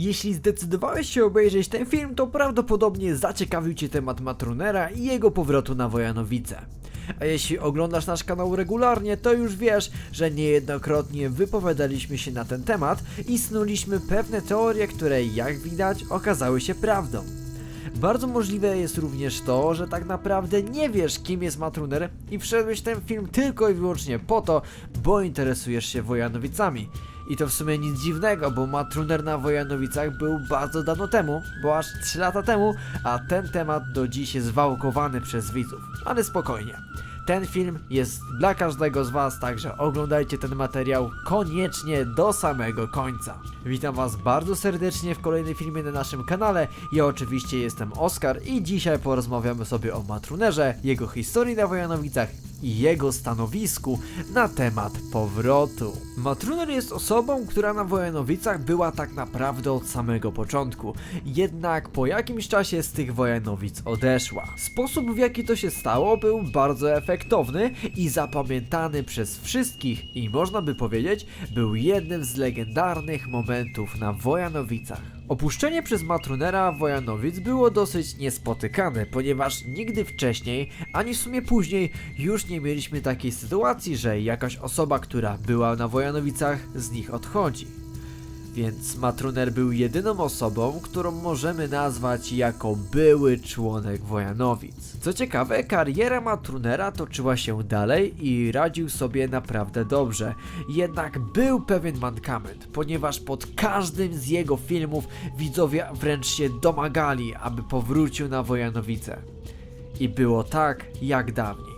Jeśli zdecydowałeś się obejrzeć ten film, to prawdopodobnie zaciekawił Cię temat Matrunera i jego powrotu na Wojanowice. A jeśli oglądasz nasz kanał regularnie, to już wiesz, że niejednokrotnie wypowiadaliśmy się na ten temat i snuliśmy pewne teorie, które jak widać okazały się prawdą. Bardzo możliwe jest również to, że tak naprawdę nie wiesz kim jest Matruner i wszedłeś ten film tylko i wyłącznie po to, bo interesujesz się Wojanowicami. I to w sumie nic dziwnego, bo Matruner na Wojanowicach był bardzo dawno temu, bo aż 3 lata temu, a ten temat do dziś jest wałkowany przez widzów. Ale spokojnie. Ten film jest dla każdego z Was, także oglądajcie ten materiał koniecznie do samego końca. Witam Was bardzo serdecznie w kolejnym filmie na naszym kanale. Ja oczywiście jestem Oskar i dzisiaj porozmawiamy sobie o Matrunerze, jego historii na Wojanowicach i jego stanowisku na temat powrotu. Matruner jest osobą, która na Wojanowicach była tak naprawdę od samego początku, jednak po jakimś czasie z tych Wojanowic odeszła. Sposób w jaki to się stało był bardzo efektowny i zapamiętany przez wszystkich i można by powiedzieć był jednym z legendarnych momentów na Wojanowicach. Opuszczenie przez Matrunera Wojanowic było dosyć niespotykane, ponieważ nigdy wcześniej, ani w sumie później, już nie mieliśmy takiej sytuacji, że jakaś osoba, która była na Wojanowicach, z nich odchodzi. Więc Matruner był jedyną osobą, którą możemy nazwać jako były członek Wojanowic. Co ciekawe, kariera Matrunera toczyła się dalej i radził sobie naprawdę dobrze. Jednak był pewien mankament, ponieważ pod każdym z jego filmów widzowie wręcz się domagali, aby powrócił na Wojanowice. I było tak jak dawniej.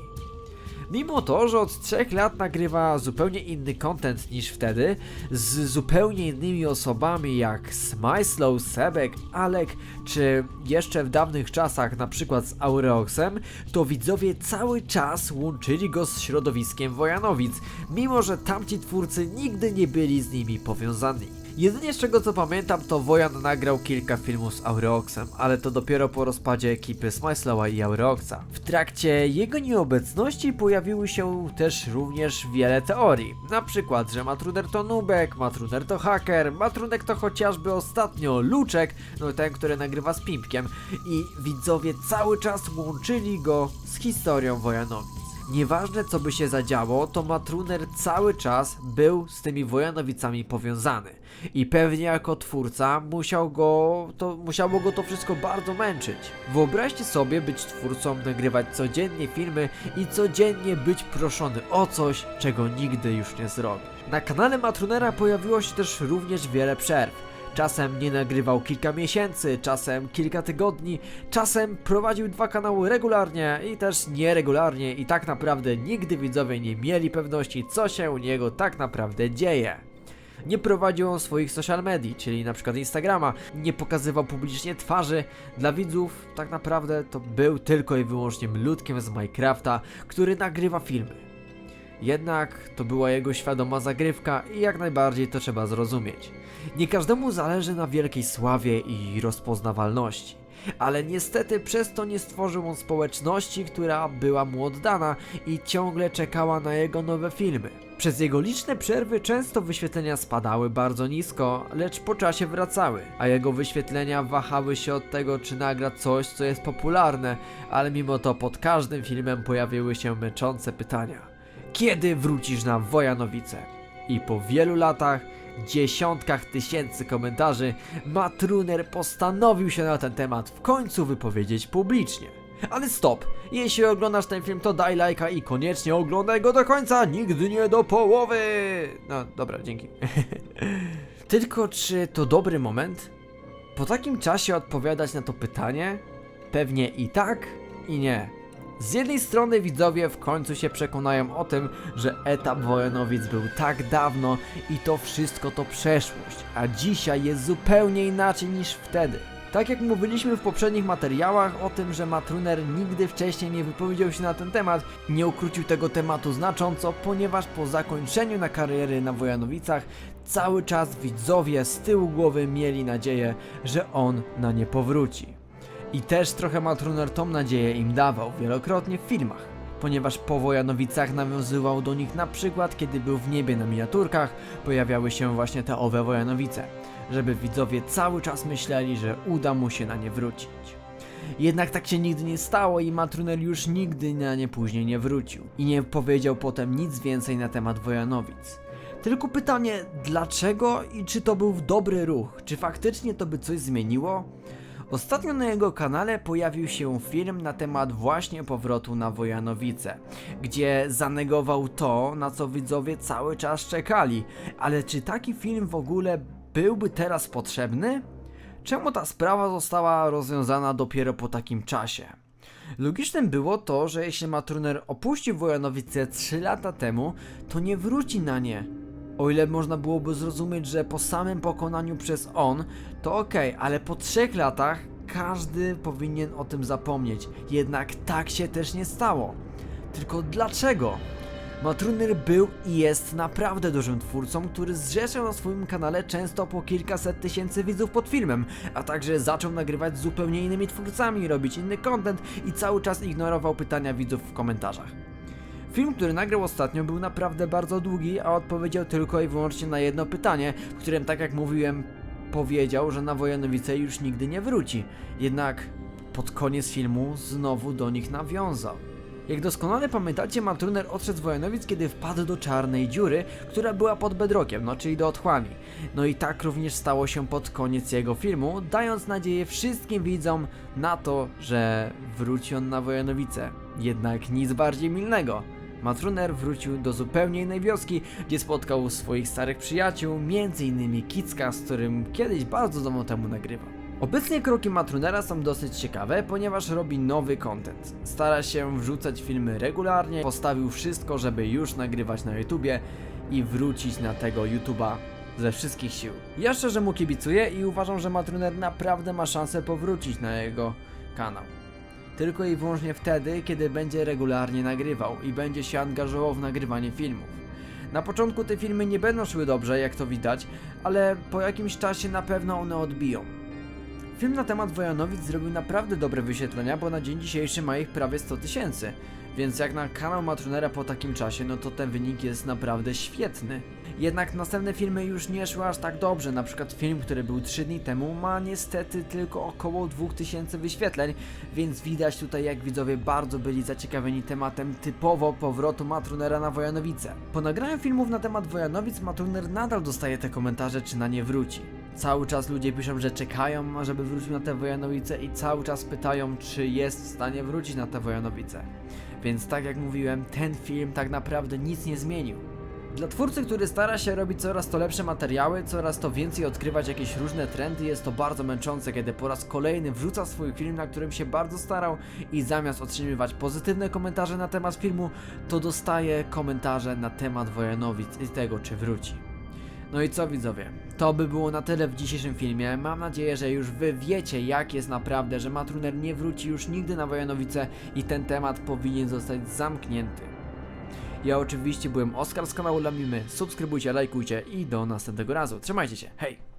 Mimo to, że od trzech lat nagrywa zupełnie inny content niż wtedy, z zupełnie innymi osobami jak Smyslow, Sebek, Alek, czy jeszcze w dawnych czasach na przykład z Aureoxem, to widzowie cały czas łączyli go z środowiskiem Wojanowic, mimo że tamci twórcy nigdy nie byli z nimi powiązani. Jedynie z czego co pamiętam to Wojan nagrał kilka filmów z Aureoxem, ale to dopiero po rozpadzie ekipy Smyslowa i Aureoxa. W trakcie jego nieobecności pojawiły się też również wiele teorii. Na przykład, że Matruner to nubek, Matruner to haker, Matrunek to chociażby ostatnio Luczek, no ten, który nagrywa z Pimpkiem i widzowie cały czas łączyli go z historią Wojanowic. Nieważne co by się zadziało, to Matruner cały czas był z tymi Wojanowicami powiązany. I pewnie jako twórca musiał go, to, musiało go to wszystko bardzo męczyć. Wyobraźcie sobie być twórcą, nagrywać codziennie filmy i codziennie być proszony o coś, czego nigdy już nie zrobisz. Na kanale Matrunera pojawiło się też również wiele przerw. Czasem nie nagrywał kilka miesięcy, czasem kilka tygodni, czasem prowadził dwa kanały regularnie i też nieregularnie i tak naprawdę nigdy widzowie nie mieli pewności co się u niego tak naprawdę dzieje. Nie prowadził on swoich social medii, czyli na przykład Instagrama, nie pokazywał publicznie twarzy. Dla widzów tak naprawdę to był tylko i wyłącznie ludkiem z Minecrafta, który nagrywa filmy. Jednak to była jego świadoma zagrywka i jak najbardziej to trzeba zrozumieć. Nie każdemu zależy na wielkiej sławie i rozpoznawalności. Ale niestety przez to nie stworzył on społeczności, która była mu oddana i ciągle czekała na jego nowe filmy. Przez jego liczne przerwy często wyświetlenia spadały bardzo nisko, lecz po czasie wracały, a jego wyświetlenia wahały się od tego, czy nagra coś, co jest popularne, ale mimo to pod każdym filmem pojawiły się męczące pytania. Kiedy wrócisz na Wojanowice? I po wielu latach, dziesiątkach tysięcy komentarzy, Matruner postanowił się na ten temat w końcu wypowiedzieć publicznie. Ale stop! Jeśli oglądasz ten film, to daj lajka i koniecznie oglądaj go do końca, nigdy nie do połowy! No, dobra, dzięki. Tylko czy to dobry moment? Po takim czasie odpowiadać na to pytanie? Pewnie i tak, i nie. Z jednej strony widzowie w końcu się przekonają o tym, że etap Wojanowic był tak dawno i to wszystko to przeszłość, a dzisiaj jest zupełnie inaczej niż wtedy. Tak jak mówiliśmy w poprzednich materiałach o tym, że Matruner nigdy wcześniej nie wypowiedział się na ten temat, nie ukrócił tego tematu znacząco, ponieważ po zakończeniu na kariery na Wojanowicach cały czas widzowie z tyłu głowy mieli nadzieję, że on na nie powróci. I też trochę Matruner tą nadzieję im dawał wielokrotnie w filmach, ponieważ po Wojanowicach nawiązywał do nich na przykład kiedy był w niebie na miniaturkach, pojawiały się właśnie te owe Wojanowice. żeby widzowie cały czas myśleli, że uda mu się na nie wrócić. Jednak tak się nigdy nie stało i Matruner już nigdy na nie później nie wrócił i nie powiedział potem nic więcej na temat Wojanowic. Tylko pytanie, dlaczego i czy to był dobry ruch? Czy faktycznie to by coś zmieniło? Ostatnio na jego kanale pojawił się film na temat właśnie powrotu na Wojanowice, gdzie zanegował to, na co widzowie cały czas czekali. Ale czy taki film w ogóle byłby teraz potrzebny? Czemu ta sprawa została rozwiązana dopiero po takim czasie? Logicznym było to, że jeśli Matruner opuścił Wojanowice 3 lata temu, to nie wróci na nie. O ile można byłoby zrozumieć, że po samym pokonaniu przez on, to okej, ale po 3 latach każdy powinien o tym zapomnieć. Jednak tak się też nie stało. Tylko dlaczego? Matruner był i jest naprawdę dużym twórcą, który zrzeszał na swoim kanale często po kilkaset tysięcy widzów pod filmem, a także zaczął nagrywać z zupełnie innymi twórcami, robić inny content i cały czas ignorował pytania widzów w komentarzach. Film, który nagrał ostatnio był naprawdę bardzo długi, a odpowiedział tylko i wyłącznie na jedno pytanie, w którym tak jak mówiłem, powiedział, że na Wojanowice już nigdy nie wróci. Jednak pod koniec filmu znowu do nich nawiązał. Jak doskonale pamiętacie, Matruner odszedł z Wojanowic, kiedy wpadł do czarnej dziury, która była pod bedrokiem, no czyli do otchłani. No i tak również stało się pod koniec jego filmu, dając nadzieję wszystkim widzom na to, że wróci on na Wojanowice. Jednak nic bardziej milnego. Matruner wrócił do zupełnie innej wioski, gdzie spotkał swoich starych przyjaciół, m.in. Kicka, z którym kiedyś bardzo dawno temu nagrywał. Obecnie kroki Matrunera są dosyć ciekawe, ponieważ robi nowy content. Stara się wrzucać filmy regularnie, postawił wszystko, żeby już nagrywać na YouTubie i wrócić na tego YouTuba ze wszystkich sił. Ja szczerze mu kibicuję i uważam, że Matruner naprawdę ma szansę powrócić na jego kanał. Tylko i wyłącznie wtedy, kiedy będzie regularnie nagrywał i będzie się angażował w nagrywanie filmów. Na początku te filmy nie będą szły dobrze, jak to widać, ale po jakimś czasie na pewno one odbiją. Film na temat Wojanowic zrobił naprawdę dobre wyświetlenia, bo na dzień dzisiejszy ma ich prawie 100 tysięcy. Więc jak na kanał Matrunera po takim czasie, no to ten wynik jest naprawdę świetny. Jednak następne filmy już nie szły aż tak dobrze. Na przykład film, który był 3 dni temu, ma niestety tylko około 2000 wyświetleń, więc widać tutaj jak widzowie bardzo byli zaciekawieni tematem typowo powrotu Matrunera na Wojanowice. Po nagraniu filmów na temat Wojanowic, Matruner nadal dostaje te komentarze, czy na nie wróci. Cały czas ludzie piszą, że czekają, żeby wrócił na te Wojanowice i cały czas pytają, czy jest w stanie wrócić na te Wojanowice. Więc tak jak mówiłem, ten film tak naprawdę nic nie zmienił. Dla twórcy, który stara się robić coraz to lepsze materiały, coraz to więcej odkrywać jakieś różne trendy, jest to bardzo męczące, kiedy po raz kolejny wrzuca swój film, na którym się bardzo starał i zamiast otrzymywać pozytywne komentarze na temat filmu, to dostaje komentarze na temat Wojanowic i tego, czy wróci. No i co widzowie? To by było na tyle w dzisiejszym filmie. Mam nadzieję, że już wy wiecie jak jest naprawdę, że Matruner nie wróci już nigdy na Wojanowice i ten temat powinien zostać zamknięty. Ja oczywiście byłem Oskar z kanału Lamimy. Subskrybujcie, lajkujcie i do następnego razu. Trzymajcie się, hej!